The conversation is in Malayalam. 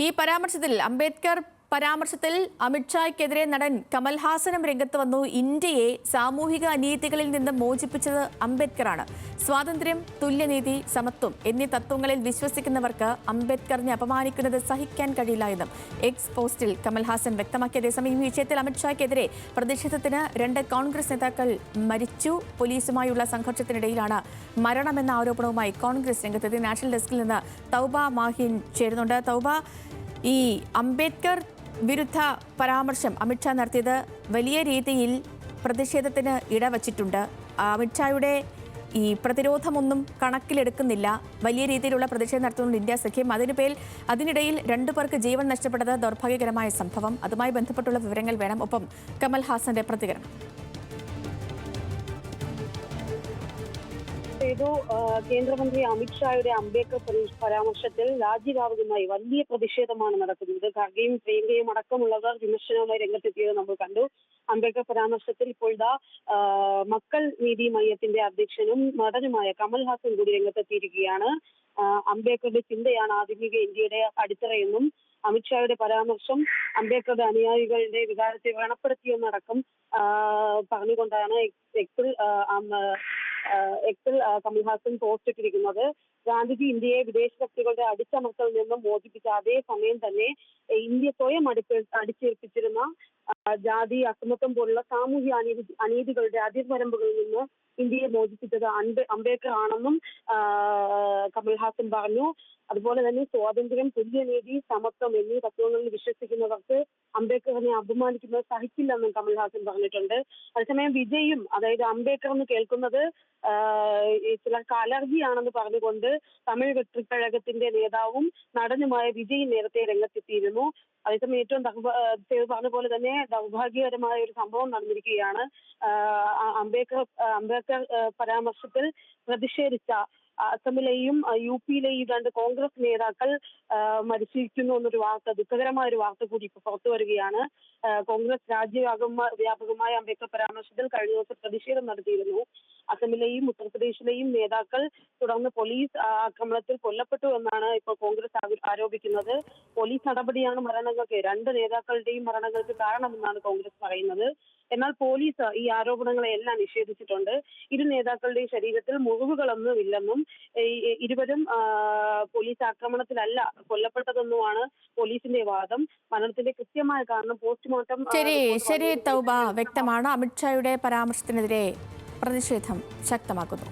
ഈ പരാമർശത്തിൽ അംബേദ്കർ പരാമർശത്തിൽ അമിത്ഷായ്ക്കെതിരെ നടൻ കമൽഹാസനും രംഗത്ത് വന്നു. ഇന്ത്യയെ സാമൂഹിക അനീതികളിൽ നിന്ന് മോചിപ്പിച്ചത് അംബേദ്കറാണ്. സ്വാതന്ത്ര്യം തുല്യനീതി സമത്വം എന്നീ തത്വങ്ങളിൽ വിശ്വസിക്കുന്നവർക്ക് അംബേദ്കറിനെ അപമാനിക്കുന്നത് സഹിക്കാൻ കഴിയില്ല എന്നും എക്സ് പോസ്റ്റിൽ കമൽഹാസൻ വ്യക്തമാക്കിയ അതേസമയം ഈ വിഷയത്തിൽ അമിത്ഷായ്ക്കെതിരെ പ്രതിഷേധത്തിന് രണ്ട് കോൺഗ്രസ് നേതാക്കൾ മരിച്ചു. പോലീസുമായുള്ള സംഘർഷത്തിനിടയിലാണ് മരണമെന്ന ആരോപണവുമായി കോൺഗ്രസ് രംഗത്തെത്തി. നാഷണൽ ഡെസ്കിൽ നിന്ന് തൗബ മാഹിൻ ചേരുന്നുണ്ട്. തൗബ ഈ അംബേദ്കർ വിരുദ്ധ പരാമർശം അമിത്ഷാ നടത്തിയത് വലിയ രീതിയിൽ പ്രതിഷേധത്തിന് ഇടവച്ചിട്ടുണ്ട്. അമിത്ഷായുടെ ഈ പ്രതിരോധമൊന്നും കണക്കിലെടുക്കുന്നില്ല. വലിയ രീതിയിലുള്ള പ്രതിഷേധം നടത്തുന്നുണ്ട് ഇന്ത്യ സഖ്യം. അതിന് പേരിൽ അതിനിടയിൽ രണ്ടു പേർക്ക് ജീവൻ നഷ്ടപ്പെട്ടത് ദൗർഭാഗ്യകരമായ സംഭവം. അതുമായി ബന്ധപ്പെട്ടുള്ള വിവരങ്ങൾ വേണം. ഒപ്പം കമൽ ഹാസന്റെ പ്രതികരണം. ചെയ്തു. കേന്ദ്രമന്ത്രി അമിത്ഷായുടെ അംബേദ്കർ പരി- പരാമർശത്തിൽ രാജ്യവ്യാപകമായി വലിയ പ്രതിഷേധമാണ് നടക്കുന്നത്. ഖർഗയും പ്രിയങ്കയും അടക്കമുള്ളവർ വിമർശനവുമായി രംഗത്തെത്തിയത് നമ്മൾ കണ്ടു. അംബേദ്കർ പരാമർശത്തിൽ ഇപ്പോൾ ഇതാ മക്കൾ നീതി മയ്യത്തിന്റെ അധ്യക്ഷനും നടനുമായ കമൽഹാസൻ കൂടി രംഗത്തെത്തിയിരിക്കുകയാണ്. അംബേദ്കറുടെ ചിന്തയാണ് ആധുനിക ഇന്ത്യയുടെ അടിത്തറയെന്നും അമിത്ഷായുടെ പരാമർശം അംബേദ്കറുടെ അനുയായികളുടെ വികാരത്തെ വ്രണപ്പെടുത്തിയെന്നടക്കം പറഞ്ഞുകൊണ്ടാണ് എക്സിൽ എക്സിൽ കമൽഹാസൻ പോസ്റ്റ് ഇട്ടിരിക്കുന്നത്. ഗാന്ധിജി ഇന്ത്യയെ വിദേശ ശക്തികളുടെ അടിച്ചമർത്തൽ നിന്നും മോചിപ്പിച്ച അതേ സമയം തന്നെ ഇന്ത്യ സ്വയം അടിച്ചേൽപ്പിച്ചിരുന്ന ജാതി അസമത്വം പോലുള്ള സാമൂഹ്യ അനീതി അനീതികളുടെ അതിർവരമ്പുകളിൽ നിന്ന് ഇന്ത്യയെ മോചിപ്പിച്ചത് അംബേ അംബേദ്കർ ആണെന്നും കമൽഹാസൻ പറഞ്ഞു. അതുപോലെ തന്നെ സ്വാതന്ത്ര്യം തുല്യനീതി സമത്വം എന്നീ തത്വങ്ങളിൽ വിശ്വസിക്കുന്നവർക്ക് അംബേദ്കറിനെ അപമാനിക്കുന്നത് സഹിക്കില്ലെന്നും കമൽഹാസൻ പറഞ്ഞിട്ടുണ്ട്. അതേസമയം വിജയും അതായത് അംബേദ്കർ എന്ന് കേൾക്കുന്നത് ചിലർക്ക് അലർജിയാണെന്ന് പറഞ്ഞുകൊണ്ട് തമിഴ് വെട്ടിക്കഴകത്തിന്റെ നേതാവും നടനുമായ വിജയ് നേരത്തെ രംഗത്തെത്തിയിരുന്നു. അതേസമയം ഏറ്റവും പറഞ്ഞ പോലെ തന്നെ ദൗർഭാഗ്യകരമായ ഒരു സംഭവം നടന്നിരിക്കുകയാണ്. അംബേദ്കർ അംബേദ്കർ പരാമർശത്തിൽ പ്രതിഷേധിച്ച അസമിലെയും യു പിയിലെയും രണ്ട് കോൺഗ്രസ് നേതാക്കൾ മരിച്ചിരിക്കുന്നു എന്നൊരു വാർത്ത ദുഃഖകരമായ ഒരു വാർത്ത കൂടി ഇപ്പോൾ പുറത്തു വരികയാണ്. കോൺഗ്രസ് രാജ്യവ്യാപകമായ വ്യാപകമായ അംബേദ്കർ പരാമർശത്തിൽ കഴിഞ്ഞ ദിവസം പ്രതിഷേധം നടത്തിയിരുന്നു. അസമിലെയും ഉത്തർപ്രദേശിലെയും നേതാക്കൾ തുടർന്ന് പോലീസ് ആക്രമണത്തിൽ കൊല്ലപ്പെട്ടു എന്നാണ് ഇപ്പോൾ കോൺഗ്രസ് ആരോപിക്കുന്നത്. പോലീസ് നടപടിയാണ് മരണങ്ങൾക്ക് രണ്ട് നേതാക്കളുടെയും മരണങ്ങൾക്ക് കാരണമെന്നാണ് കോൺഗ്രസ് പറയുന്നത്. എന്നാൽ പോലീസ് ഈ ആരോപണങ്ങളെ എല്ലാം നിഷേധിച്ചിട്ടുണ്ട്. ഇരു നേതാക്കളുടെയും ശരീരത്തിൽ മുറിവുകളൊന്നും ഇല്ലെന്നും ഇരുവരും പോലീസ് ആക്രമണത്തിലല്ല കൊല്ലപ്പെട്ടതെന്നുമാണ് പോലീസിന്റെ വാദം. മരണത്തിന്റെ കൃത്യമായ കാരണം പോസ്റ്റ്മോർട്ടം ശരി ശരി തൗബ വ്യക്തമാണ്. അമിത്ഷായുടെ പരാമർശത്തിനെതിരെ പ്രതിഷേധം ശക്തമാക്കുന്നു